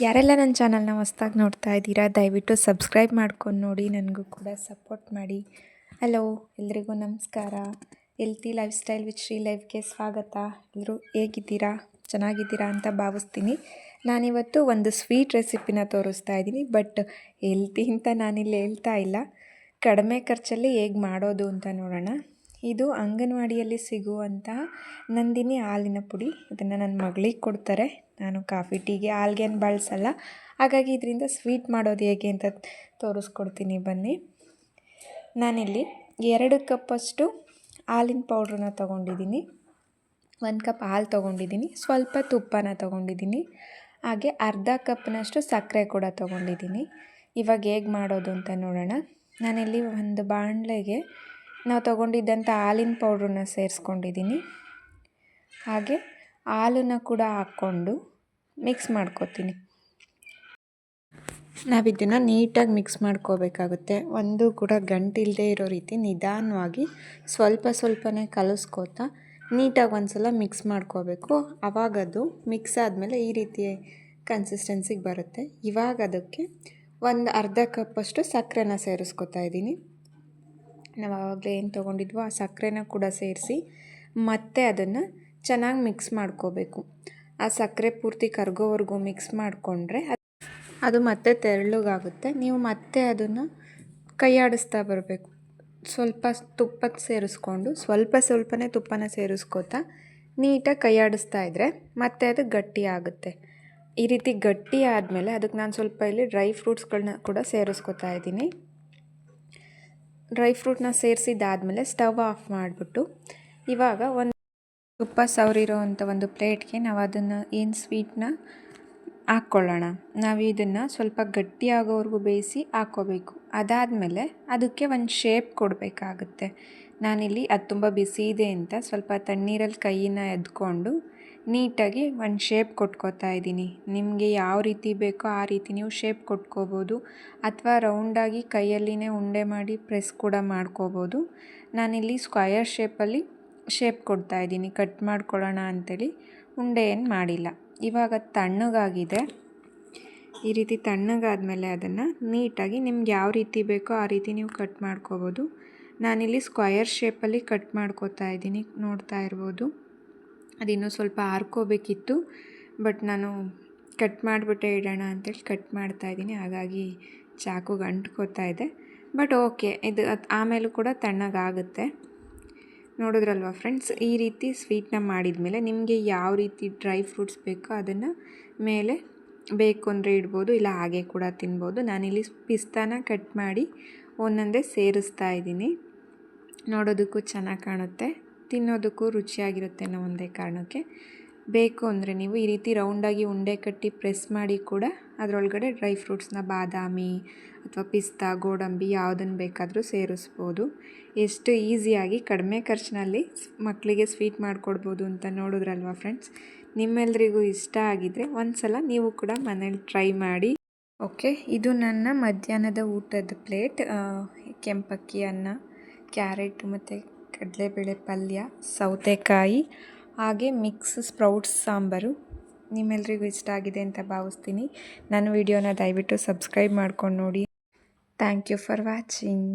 ಯಾರೆಲ್ಲ ನನ್ನ ಚಾನಲ್ನ ಹೊಸ್ದಾಗಿ ನೋಡ್ತಾ ಇದ್ದೀರಾ, ದಯವಿಟ್ಟು ಸಬ್ಸ್ಕ್ರೈಬ್ ಮಾಡ್ಕೊಂಡು ನೋಡಿ, ನನಗೂ ಕೂಡ ಸಪೋರ್ಟ್ ಮಾಡಿ. ಹಲೋ, ಎಲ್ರಿಗೂ ನಮಸ್ಕಾರ. Healthy lifestyle with Shri ಲೈಫ್ಗೆ ಸ್ವಾಗತ. ಎಲ್ಲರೂ ಹೇಗಿದ್ದೀರಾ, ಚೆನ್ನಾಗಿದ್ದೀರಾ ಅಂತ ಭಾವಿಸ್ತೀನಿ. ನಾನಿವತ್ತು ಒಂದು ಸ್ವೀಟ್ ರೆಸಿಪಿನ ತೋರಿಸ್ತಾ ಇದ್ದೀನಿ, ಬಟ್ ಎಲ್ತಿ ಅಂತ ನಾನಿಲ್ಲಿ ಹೇಳ್ತಾ ಇಲ್ಲ. ಕಡಿಮೆ ಖರ್ಚಲ್ಲಿ ಹೇಗೆ ಮಾಡೋದು ಅಂತ ನೋಡೋಣ. ಇದು ಅಂಗನವಾಡಿಯಲ್ಲಿ ಸಿಗುವಂತಹ ನಂದಿನಿ ಹಾಲಿನ ಪುಡಿ. ಇದನ್ನು ನನ್ನ ಮಗಳಿಗೆ ಕೊಡ್ತಾರೆ. ನಾನು ಕಾಫಿ, ಟೀಗೆ ಹಾಲ್ಗೇನು ಬಳಸಲ್ಲ. ಹಾಗಾಗಿ ಇದರಿಂದ ಸ್ವೀಟ್ ಮಾಡೋದು ಹೇಗೆ ಅಂತ ತೋರಿಸ್ಕೊಡ್ತೀನಿ ಬನ್ನಿ. ನಾನಿಲ್ಲಿ ಎರಡು ಕಪ್ಪಷ್ಟು ಹಾಲಿನ ಪೌಡ್ರನ್ನ ತೊಗೊಂಡಿದ್ದೀನಿ. ಒಂದು ಕಪ್ ಹಾಲು ತೊಗೊಂಡಿದ್ದೀನಿ. ಸ್ವಲ್ಪ ತುಪ್ಪನ ತೊಗೊಂಡಿದ್ದೀನಿ. ಹಾಗೆ ಅರ್ಧ ಕಪ್ನಷ್ಟು ಸಕ್ಕರೆ ಕೂಡ ತೊಗೊಂಡಿದ್ದೀನಿ. ಇವಾಗ ಹೇಗೆ ಮಾಡೋದು ಅಂತ ನೋಡೋಣ. ನಾನಿಲ್ಲಿ ಒಂದು ಬಾಣಲೆಗೆ ನಾವು ತಗೊಂಡಿದ್ದಂಥ ಹಾಲಿನ ಪೌಡ್ರನ್ನ ಸೇರಿಸ್ಕೊಂಡಿದ್ದೀನಿ. ಹಾಗೆ ಹಾಲನ್ನು ಕೂಡ ಹಾಕ್ಕೊಂಡು ಮಿಕ್ಸ್ ಮಾಡ್ಕೊತೀನಿ. ನಾವಿದನ್ನು ನೀಟಾಗಿ ಮಿಕ್ಸ್ ಮಾಡ್ಕೋಬೇಕಾಗುತ್ತೆ. ಒಂದು ಕೂಡ ಗಂಟಿಲ್ಲದೆ ಇರೋ ರೀತಿ ನಿಧಾನವಾಗಿ ಸ್ವಲ್ಪ ಸ್ವಲ್ಪನೇ ಕಲಿಸ್ಕೋತಾ ನೀಟಾಗಿ ಒಂದು ಸಲ ಮಿಕ್ಸ್ ಮಾಡ್ಕೋಬೇಕು. ಆವಾಗದು ಮಿಕ್ಸ್ ಆದಮೇಲೆ ಈ ರೀತಿ ಕನ್ಸಿಸ್ಟೆನ್ಸಿಗೆ ಬರುತ್ತೆ. ಇವಾಗ ಅದಕ್ಕೆ ಒಂದು ಅರ್ಧ ಕಪ್ಪಷ್ಟು ಸಕ್ಕರೆನ ಸೇರಿಸ್ಕೊತಾ ಇದ್ದೀನಿ. ನಾವು ಆವಾಗಲೇ ಏನು ತೊಗೊಂಡಿದ್ವೋ ಆ ಸಕ್ಕರೆನ ಕೂಡ ಸೇರಿಸಿ ಮತ್ತೆ ಅದನ್ನು ಚೆನ್ನಾಗಿ ಮಿಕ್ಸ್ ಮಾಡ್ಕೋಬೇಕು. ಆ ಸಕ್ಕರೆ ಪೂರ್ತಿ ಕರ್ಗೋವರೆಗೂ ಮಿಕ್ಸ್ ಮಾಡಿಕೊಂಡ್ರೆ ಅದು ಮತ್ತೆ ತೆರಳುಗಾಗುತ್ತೆ. ನೀವು ಮತ್ತೆ ಅದನ್ನು ಕೈಯಾಡಿಸ್ತಾ ಬರಬೇಕು. ಸ್ವಲ್ಪ ತುಪ್ಪ ಸೇರಿಸ್ಕೊಂಡು, ಸ್ವಲ್ಪ ಸ್ವಲ್ಪನೇ ತುಪ್ಪನ ಸೇರಿಸ್ಕೋತಾ ನೀಟಾಗಿ ಕೈಯಾಡಿಸ್ತಾ ಇದ್ದರೆ ಮತ್ತೆ ಅದು ಗಟ್ಟಿ ಆಗುತ್ತೆ. ಈ ರೀತಿ ಗಟ್ಟಿ ಆದಮೇಲೆ ಅದಕ್ಕೆ ನಾನು ಸ್ವಲ್ಪ ಇಲ್ಲಿ ಡ್ರೈ ಫ್ರೂಟ್ಸ್ಗಳನ್ನ ಕೂಡ ಸೇರಿಸ್ಕೊತಾ ಇದ್ದೀನಿ. ಡ್ರೈ ಫ್ರೂಟ್ನ ಸೇರಿಸಿದ್ದಾದಮೇಲೆ ಸ್ಟವ್ ಆಫ್ ಮಾಡಿಬಿಟ್ಟು ಇವಾಗ ಒಂದು ತುಪ್ಪ ಸವರಿರೋ ಅಂಥ ಒಂದು ಪ್ಲೇಟ್ಗೆ ನಾವು ಅದನ್ನು ಏನು ಸ್ವೀಟ್ನ ಹಾಕ್ಕೊಳ್ಳೋಣ. ನಾವು ಇದನ್ನು ಸ್ವಲ್ಪ ಗಟ್ಟಿಯಾಗೋವರೆಗೂ ಬೇಯಿಸಿ ಹಾಕ್ಕೋಬೇಕು. ಅದಾದಮೇಲೆ ಅದಕ್ಕೆ ಒಂದು ಶೇಪ್ ಕೊಡಬೇಕಾಗುತ್ತೆ. ನಾನಿಲ್ಲಿ ಅದು ತುಂಬ ಬಿಸಿ ಇದೆ ಅಂತ ಸ್ವಲ್ಪ ತಣ್ಣೀರಲ್ಲಿ ಕೈಯಿನ ಎದ್ಕೊಂಡು ನೀಟಾಗಿ ಒಂದು ಶೇಪ್ ಕೊಟ್ಕೋತಾ ಇದ್ದೀನಿ. ನಿಮಗೆ ಯಾವ ರೀತಿ ಬೇಕೋ ಆ ರೀತಿ ನೀವು ಶೇಪ್ ಕೊಟ್ಕೋಬೋದು. ಅಥವಾ ರೌಂಡಾಗಿ ಕೈಯಲ್ಲಿನೇ ಉಂಡೆ ಮಾಡಿ ಪ್ರೆಸ್ ಕೂಡ ಮಾಡ್ಕೋಬೋದು. ನಾನಿಲ್ಲಿ ಸ್ಕ್ವಯರ್ ಶೇಪಲ್ಲಿ ಶೇಪ್ ಕೊಡ್ತಾ ಇದ್ದೀನಿ. ಕಟ್ ಮಾಡ್ಕೊಳ್ಳೋಣ ಅಂಥೇಳಿ ಉಂಡೆ ಏನು ಮಾಡಿಲ್ಲ. ಇವಾಗ ತಣ್ಣಗಾಗಿದೆ. ಈ ರೀತಿ ತಣ್ಣಗಾದಮೇಲೆ ಅದನ್ನು ನೀಟಾಗಿ ನಿಮ್ಗೆ ಯಾವ ರೀತಿ ಬೇಕೋ ಆ ರೀತಿ ನೀವು ಕಟ್ ಮಾಡ್ಕೋಬೋದು. ನಾನಿಲ್ಲಿ ಸ್ಕ್ವಯರ್ ಶೇಪಲ್ಲಿ ಕಟ್ ಮಾಡ್ಕೋತಾ ಇದ್ದೀನಿ. ನೋಡ್ತಾ ಇರ್ಬೋದು. ಅದಿನ್ನೂ ಸ್ವಲ್ಪ ಆರ್ಕೋಬೇಕಿತ್ತು, ಬಟ್ ನಾನು ಕಟ್ ಮಾಡಿಬಿಟ್ಟೆ ಇಡೋಣ ಅಂತೇಳಿ ಕಟ್ ಮಾಡ್ತಾಯಿದ್ದೀನಿ ಹಾಗಾಗಿ ಚಾಕುಗೆ ಅಂಟ್ಕೋತಾ ಇದೆ. ಬಟ್ ಓಕೆ, ಇದು ಆಮೇಲೂ ಕೂಡ ತಣ್ಣಗಾಗುತ್ತೆ. ನೋಡಿದ್ರಲ್ವ ಫ್ರೆಂಡ್ಸ್, ಈ ರೀತಿ ಸ್ವೀಟ್ನ ಮಾಡಿದ ಮೇಲೆ ನಿಮಗೆ ಯಾವ ರೀತಿ ಡ್ರೈ ಫ್ರೂಟ್ಸ್ ಬೇಕೋ ಅದನ್ನು ಮೇಲೆ ಬೇಕು ಅಂದರೆ ಇಡ್ಬೋದು, ಇಲ್ಲ ಹಾಗೆ ಕೂಡ ತಿನ್ಬೋದು. ನಾನಿಲ್ಲಿ ಪಿಸ್ತಾನ ಕಟ್ ಮಾಡಿ ಒಂದೊಂದೇ ಸೇರಿಸ್ತಾ ಇದ್ದೀನಿ. ನೋಡೋದಕ್ಕೂ ಚೆನ್ನಾಗಿ ಕಾಣುತ್ತೆ. ತಿನ್ನೋದಕ್ಕೂ ರುಚಿಯಾಗಿರುತ್ತೆ ಅನ್ನೋ ಒಂದೇ ಕಾರಣಕ್ಕೆ. ಬೇಕು ಅಂದರೆ ನೀವು ಈ ರೀತಿ ರೌಂಡಾಗಿ ಉಂಡೆ ಕಟ್ಟಿ ಪ್ರೆಸ್ ಮಾಡಿ ಕೂಡ ಅದರೊಳಗಡೆ ಡ್ರೈ ಫ್ರೂಟ್ಸ್ನ ಬಾದಾಮಿ ಅಥವಾ ಪಿಸ್ತಾ, ಗೋಡಂಬಿ ಯಾವುದನ್ನು ಬೇಕಾದರೂ ಸೇರಿಸ್ಬೋದು. ಎಷ್ಟು ಈಸಿಯಾಗಿ ಕಡಿಮೆ ಖರ್ಚಿನಲ್ಲಿ ಮಕ್ಕಳಿಗೆ ಸ್ವೀಟ್ ಮಾಡಿಕೊಡ್ಬೋದು ಅಂತ ನೋಡಿದ್ರಲ್ವ ಫ್ರೆಂಡ್ಸ್ ನಿಮ್ಮೆಲ್ರಿಗೂ ಇಷ್ಟ ಆಗಿದರೆ ಒಂದು ಸಲ ನೀವು ಕೂಡ ಮನೇಲಿ ಟ್ರೈ ಮಾಡಿ. ಓಕೆ ಇದು ನನ್ನ ಮಧ್ಯಾಹ್ನದ ಊಟದ ಪ್ಲೇಟ್ ಕೆಂಪಕ್ಕಿ ಅನ್ನ ಕ್ಯಾರೆಟ್ ಮತ್ತು ಕಡಲೆಬೇಳೆ ಪಲ್ಯ, ಸೌತೆಕಾಯಿ, ಹಾಗೆ ಮಿಕ್ಸ್ ಸ್ಪ್ರೌಟ್ಸ್ ಸಾಂಬಾರು ನಿಮ್ಮೆಲ್ರಿಗೂ ಇಷ್ಟ ಆಗಿದೆ ಅಂತ ಭಾವಿಸ್ತೀನಿ. ನನ್ನ ವಿಡಿಯೋನ ದಯವಿಟ್ಟು ಸಬ್ಸ್ಕ್ರೈಬ್ ಮಾಡ್ಕೊಂಡು ನೋಡಿ. Thank you for watching